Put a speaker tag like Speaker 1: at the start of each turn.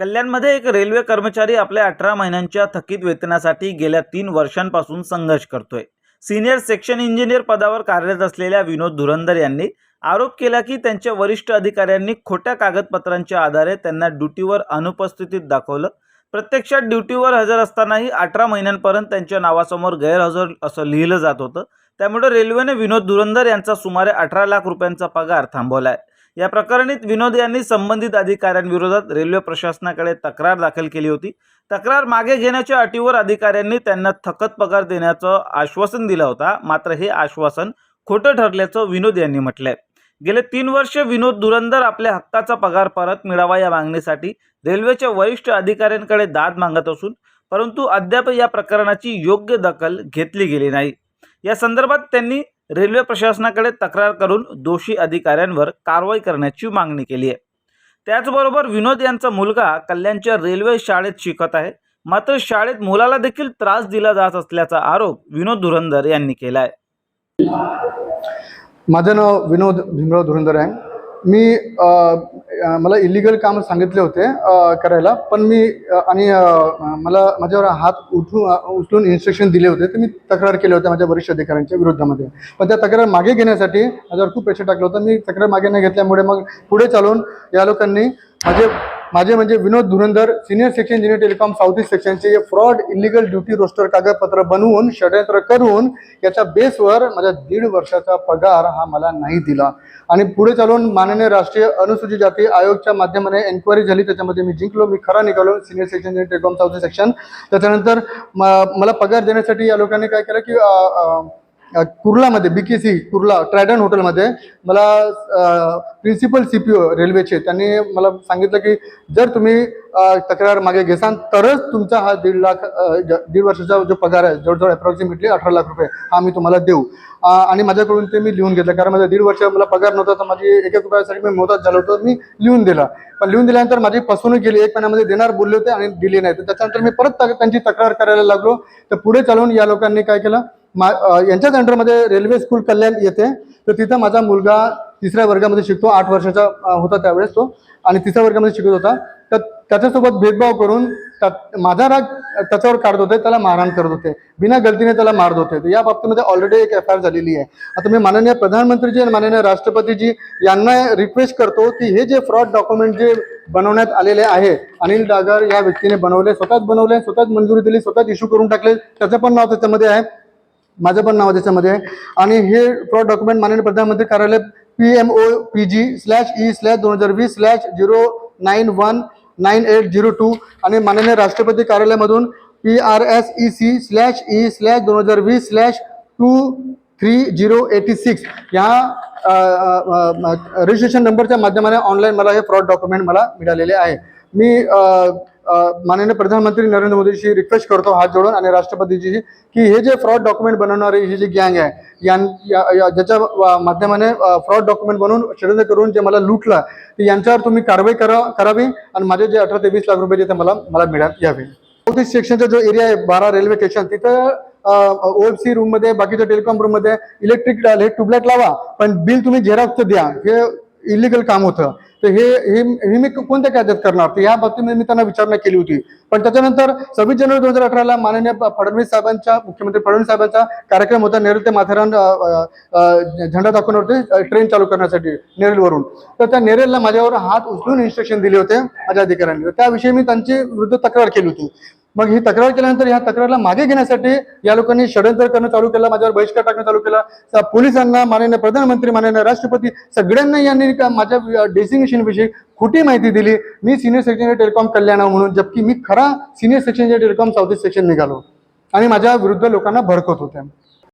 Speaker 1: कल्याणमध्ये एक रेल्वे कर्मचारी आपल्या अठरा महिन्यांच्या थकीत वेतनासाठी गेल्या तीन वर्षांपासून संघर्ष करतोय. सिनियर सेक्शन इंजिनियर पदावर कार्यरत असलेल्या विनोद धुरंदर यांनी आरोप केला की त्यांच्या वरिष्ठ अधिकाऱ्यांनी खोट्या कागदपत्रांच्या आधारे त्यांना ड्युटीवर अनुपस्थितीत दाखवलं. प्रत्यक्षात ड्युटीवर हजर असतानाही अठरा महिन्यांपर्यंत त्यांच्या नावासमोर गैरहजर असं लिहिलं जात होतं. त्यामुळे रेल्वेने विनोद धुरंदर यांचा सुमारे अठरा लाख रुपयांचा पगार थांबवला आहे या प्रकरणीत विनोद यांनी संबंधित अधिकाऱ्यांविरोधात रेल्वे प्रशासनाकडे तक्रार दाखल केली होती. तक्रार मागे घेण्याच्या अटीवर अधिकाऱ्यांनी त्यांना थकत पगार देण्याचं आश्वासन दिलं होता. मात्र हे आश्वासन खोटं ठरल्याचं विनोद यांनी म्हटलंय. गेले तीन वर्ष विनोद धुरंदर आपल्या हक्काचा पगार परत मिळावा या मागणीसाठी रेल्वेच्या वरिष्ठ अधिकाऱ्यांकडे दाद मागत असून परंतु अद्याप या प्रकरणाची योग्य दखल घेतली गेली नाही. या संदर्भात त्यांनी रेल्वे प्रशासनाकडे तक्रार करून दोषी अधिकाऱ्यांवर कारवाई करण्याची मागणी केली आहे. त्याचबरोबर विनोद यांचा मुलगा कल्याणच्या रेल्वे शाळेत शिकत आहे. मात्र शाळेत मुलाला देखील त्रास दिला जात असल्याचा आरोप विनोद धुरंधर यांनी केला आहे
Speaker 2: माझं नाव विनोद भीमराव धुरंधर आहे. मी मला इलिगल काम सांगितले होते करायला पण मी आणि मला माझ्यावर हात उठून उचलून इन्स्ट्रक्शन दिले होते तर मी तक्रार केले होते माझ्या वरिष्ठ अधिकाऱ्यांच्या विरोधामध्ये. पण त्या तक्रार मागे घेण्यासाठी माझ्यावर खूप प्रेशर टाकलं होतं मी तक्रार मागे न घेतल्यामुळे मग पुढे चालून या लोकांनी माझे माझे म्हणजे Vinod Dhurandhar senior section engineer telecom south east सेक्शनचे फ्रॉड इलिगल ड्युटी रोस्टर कागदपत्र बनवून षडयंत्र करून याच्या बेसवर माझ्या दीड वर्षाचा पगार हा मला नाही दिला. आणि पुढे चालून माननीय राष्ट्रीय अनुसूचित जाती आयोगच्या माध्यमाने एन्क्वायरी झाली त्याच्यामध्ये मी जिंकलो मी खरा निघालो senior section engineer telecom south east section त्याच्यानंतर म- मला पगार देण्यासाठी या लोकांनी काय केलं की कुर्लामध्ये बी के सी कुर्ला ट्रायडन हॉटेलमध्ये मला प्रिन्सिपल सी पी ओ रेल्वेचे त्यांनी मला सांगितलं की जर तुम्ही तक्रार मागे घेसान तरच तुमचा हा दीड लाख दीड वर्षाचा जो पगार आहे जवळजवळ अप्रॉक्सिमेटली अठरा लाख रुपये हा मी तुम्हाला देऊ. आणि माझ्याकडून ते मी लिहून घेतलं कारण माझा दीड वर्ष मला पगार नव्हता तर माझी एक एक रुपयासाठी मी मोहताज झालो होतो मी लिहून दिला. पण लिहून दिल्यानंतर माझी फसवणूक गेली एक महिन्यामध्ये देणार बोलले होते आणि दिली नाही. तर त्याच्यानंतर मी परत तक- त्यांची तक्रार करायला लागलो. तर पुढे चालून या लोकांनी काय केलं मा यांच्या यांच्याच अंडरमध्ये रेल्वे स्कूल कल्याण येते. तर तिथं माझा मुलगा तिसऱ्या वर्गामध्ये शिकतो. आठ वर्षाचा होता त्यावेळेस तो. आणि तिसऱ्या वर्गामध्ये शिकत होता. तर त्याच्यासोबत भेदभाव करून माझा राग त्याच्यावर काढत होते. त्याला मारहाण करत होते. बिना गलतीने त्याला मारत होते. तर या बाबतीमध्ये ऑलरेडी एक एफ आय आर झालेली आहे. आता मी माननीय प्रधानमंत्रीजी आणि माननीय राष्ट्रपतीजी यांना रिक्वेस्ट करतो की हे जे फ्रॉड डॉक्युमेंट जे बनवण्यात आलेले आहे अनिल डागर या व्यक्तीने बनवले स्वतःच बनवले स्वतःच मंजुरी दिली स्वतःच इश्यू करून टाकले त्याचं पण नाव त्याच्यामध्ये आहे. माझं पण नाव त्याच्यामध्ये. आहे आणि हे फ्रॉड डॉक्युमेंट माननीय प्रधानमंत्री कार्यालय P M O P G slash E slash दोन हजार वीस slash zero nine one nine eight zero two आणि माननीय राष्ट्रपती कार्यालयामधून P R S E C slash E slash दोन हजार वीस slash two three zero eighty six ह्या रजिस्ट्रेशन नंबरच्या माध्यमाने ऑनलाईन मला हे फ्रॉड डॉक्युमेंट मला मिळालेले आहे. मी माननीय प्रधानमंत्री नरेंद्र मोदीशी रिक्वेस्ट करतो हात जोडून आणि राष्ट्रपतीची की हे जे फ्रॉड डॉक्युमेंट बनवणारी ही जी गँग आहे यां ज्याच्या माध्यमाने फ्रॉड डॉक्युमेंट बनवून षडयंत्र करून जे मला लुटलं यांच्यावर तुम्ही कारवाई करा करावी आणि माझे जे अठरा ते वीस लाख रुपये जे ते मला मला मिळत यावे. साऊथ ईस्ट सेक्शनचा जो एरिया आहे बारा रेल्वे स्टेशन तिथं ओएफसी सी रूममध्ये बाकीच्या टेलिकॉम रूममध्ये इलेक्ट्रिक हे ट्यूबलाईट लावा पण बिल तुम्ही झेरॉक्स द्या हे इलिगल काम होतं. तर हे हे हे मी कोणत्या कायद्यात करणार? तर या बाबतीमध्ये मी त्यांना विचारणा केली होती. पण त्याच्यानंतर सव्वीस जानेवारी दोन हजार अठराला माननीय फडणवीस साहेबांच्या मुख्यमंत्री फडणवीस साहेबांचा कार्यक्रम होता नेरूळ ते माथेरान अ, अ, अ, झेंडा दाखवण्यावरती ट्रेन चालू करण्यासाठी नेरळवरून तर त्या नेरलला माझ्यावर हात उचलून इन्स्ट्रक्शन दिले होते माझ्या अधिकाऱ्यांनी. त्याविषयी मी त्यांची विरुद्ध तक्रार केली होती. मग ही तक्रार केल्यानंतर या तक्रारला मागे घेण्यासाठी या लोकांनी षडयंत्र करणं चालू केलं माझ्यावर बहिष्कार टाकणं चालू केला. पोलिसांना माननीय प्रधानमंत्री माननीय राष्ट्रपती सगळ्यांना यांनी माझ्या डेसिंग विषयी खोटी माहिती दिली. मी सिनियर सेक्शन टेलिकॉम कल्याण म्हणून जबकी मी खरा सिनियर सेक्शनच्या टेलिकॉम साऊथ ईस्ट सेक्शन निघालो. आणि माझ्या विरुद्ध लोकांना भडकत होत्या